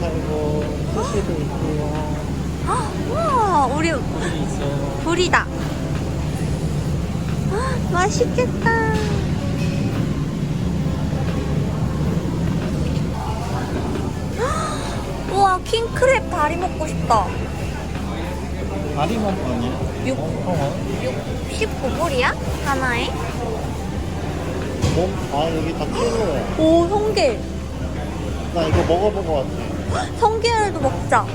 팔고 수시도 있고요. 아, 우와, 우리 불이 있어요. 불이다. 아, 맛있겠다. 아, 우와, 킹크랩 다리 먹고 싶다. 다리만 아니야? 육. 어, 69불이야? 어? 하나에? 어? 아 여기 다 찔러요. 오, 성게. 나 이거 먹어본 거 같아. 성게알도 먹자.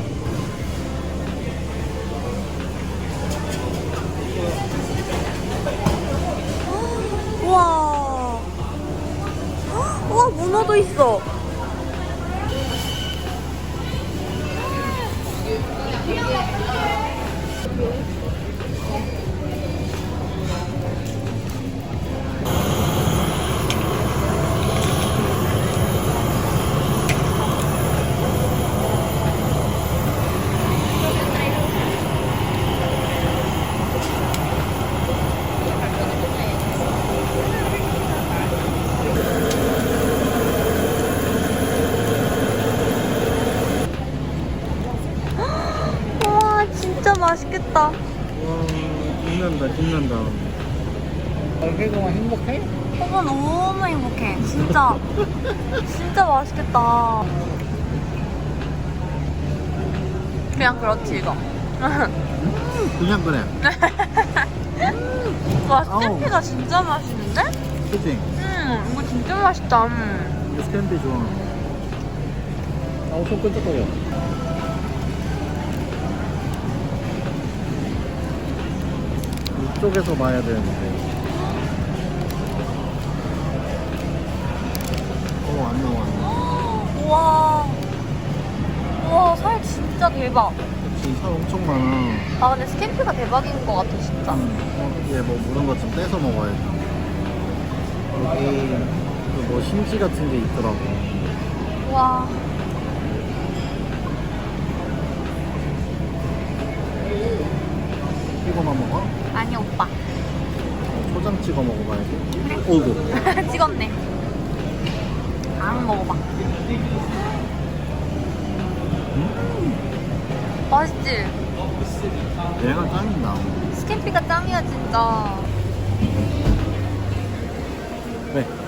우와. 우와, 문어도 있어. 우와, 진짜 맛있겠다. 와 빛난다 빛난다. 혜경아 행복해? 오빠 너무 행복해. 진짜. 진짜 맛있겠다. 그냥 그렇지, 이거. 그냥 그래. 와, 아우. 스테피가 진짜 맛있는데? 그치? 음, 이거 진짜 맛있다. 음. 이거 스탠드 좋아. 아우 손 끈적거려. 쪽에서 봐야 되는데. 어, 안 나와. 우와. 우와, 살 진짜 대박. 지금 살 엄청 많아. 아, 근데 스캠프가 대박인 것 같아, 진짜. 어, 얘뭐 물은 것 좀 떼서 먹어야지. 여기 그뭐 심지 같은 게 있더라고. 우와. 이거만 먹어? 아니, 오빠. 초장 찍어 먹어봐야지. 오이구. 찍었네. 안 먹어봐. 맛있지? 얘가 짱이다. 스캠피가 짱이야, 진짜. 네.